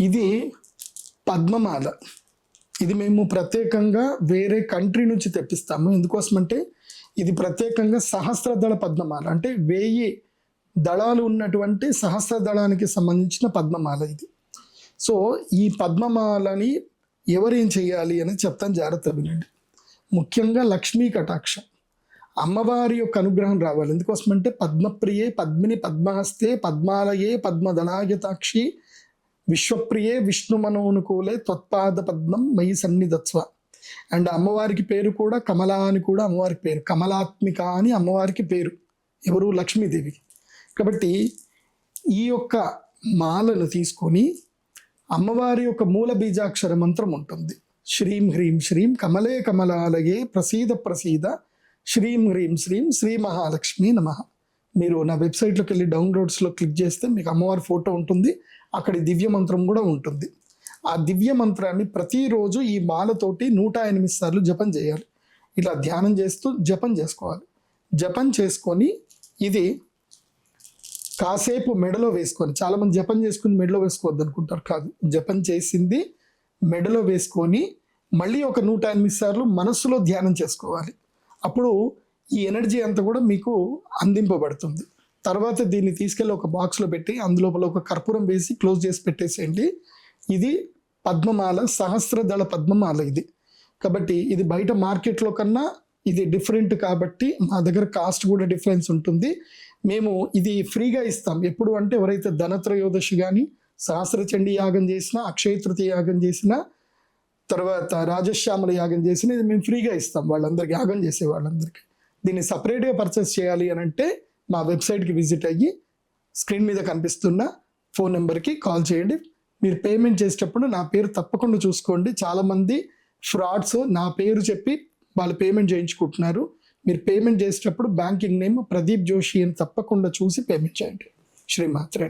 ఇది పద్మమాల. ఇది మేము ప్రత్యేకంగా వేరే కంట్రీ నుంచి తెప్పిస్తాము. ఎందుకోసమంటే ఇది ప్రత్యేకంగా సహస్రదళ పద్మమాల. అంటే వెయ్యి దళాలు ఉన్నటువంటి సహస్ర దళానికి సంబంధించిన పద్మమాల ఇది. సో ఈ పద్మమాలని ఎవరేం చేయాలి అని చెప్తాను జాగ్రత్త వినండి. ముఖ్యంగా లక్ష్మీ కటాక్షం. అమ్మవారి యొక్క అనుగ్రహం రావాలి. ఎందుకోసమంటే పద్మప్రియే పద్మిని పద్మహస్తే పద్మాలయే పద్మదళాయతాక్షి విశ్వప్రియే విష్ణు మనోనుకూలే త్వత్పాద పద్మం మయి సన్నిధత్వ అండ్ అమ్మవారికి పేరు కూడా కమల అని కూడా అమ్మవారికి పేరు. కమలాత్మిక అని అమ్మవారికి పేరు. ఎవరు? లక్ష్మీదేవి. కాబట్టి ఈ యొక్క మాలను తీసుకొని అమ్మవారి యొక్క మూల బీజాక్షర మంత్రం ఉంటుంది. శ్రీం హ్రీం శ్రీం కమలే కమలాలయే ప్రసీద ప్రసీద. శ్రీం హ్రీం శ్రీం శ్రీ మహాలక్ష్మి నమ. మీరు నా వెబ్సైట్లోకి వెళ్ళి డౌన్లోడ్స్లో క్లిక్ చేస్తే మీకు అమ్మవారి ఫోటో ఉంటుంది. అక్కడ దివ్య మంత్రం కూడా ఉంటుంది. ఆ దివ్య మంత్రాన్ని ప్రతిరోజు ఈ మాలతోటి నూట ఎనిమిది సార్లు జపం చేయాలి. ఇలా ధ్యానం చేస్తూ జపం చేసుకోవాలి. జపం చేసుకొని ఇది కాసేపు మెడలో వేసుకొని చాలామంది జపం చేసుకుని మెడలో వేసుకోవద్దు అనుకుంటారు కాదు. జపం చేసింది మెడలో వేసుకొని మళ్ళీ ఒక నూట ఎనిమిది సార్లు మనస్సులో ధ్యానం చేసుకోవాలి. అప్పుడు ఈ ఎనర్జీ అంతా కూడా మీకు అందింపబడుతుంది. తర్వాత దీన్ని తీసుకెళ్ళి ఒక బాక్స్లో పెట్టి అందులోపల ఒక కర్పూరం వేసి క్లోజ్ చేసి పెట్టేసేయండి. ఇది పద్మమాల సహస్రదళ పద్మమాల ఇది. కాబట్టి ఇది బయట మార్కెట్లో కన్నా ఇది డిఫరెంట్ కాబట్టి మా దగ్గర కాస్ట్ కూడా డిఫరెన్స్ ఉంటుంది. మేము ఇది ఫ్రీగా ఇస్తాం. ఎప్పుడు అంటే ఎవరైతే ధనత్రయోదశి కానీ సహస్రచండీ యాగం చేసినా అక్షయ తృతీయ యాగం చేసినా తర్వాత రాజశ్యామల యాగం చేసినా ఇది మేము ఫ్రీగా ఇస్తాం. వాళ్ళందరికీ యాగం చేసే వాళ్ళందరికీ. దీన్ని సపరేట్గా పర్చేస్ చేయాలి అని అంటే మా వెబ్సైట్కి విజిట్ అయ్యి స్క్రీన్ మీద కనిపిస్తున్న ఫోన్ నెంబర్కి కాల్ చేయండి. మీరు పేమెంట్ చేసేటప్పుడు నా పేరు తప్పకుండా చూసుకోండి. చాలామంది ఫ్రాడ్స్ నా పేరు చెప్పి వాళ్ళు పేమెంట్ చేయించుకుంటున్నారు. మీరు పేమెంట్ చేసేటప్పుడు బ్యాంకింగ్ నేమ్ ప్రదీప్ జోషి అని తప్పకుండా చూసి పేమెంట్ చేయండి. శ్రీమాత్రే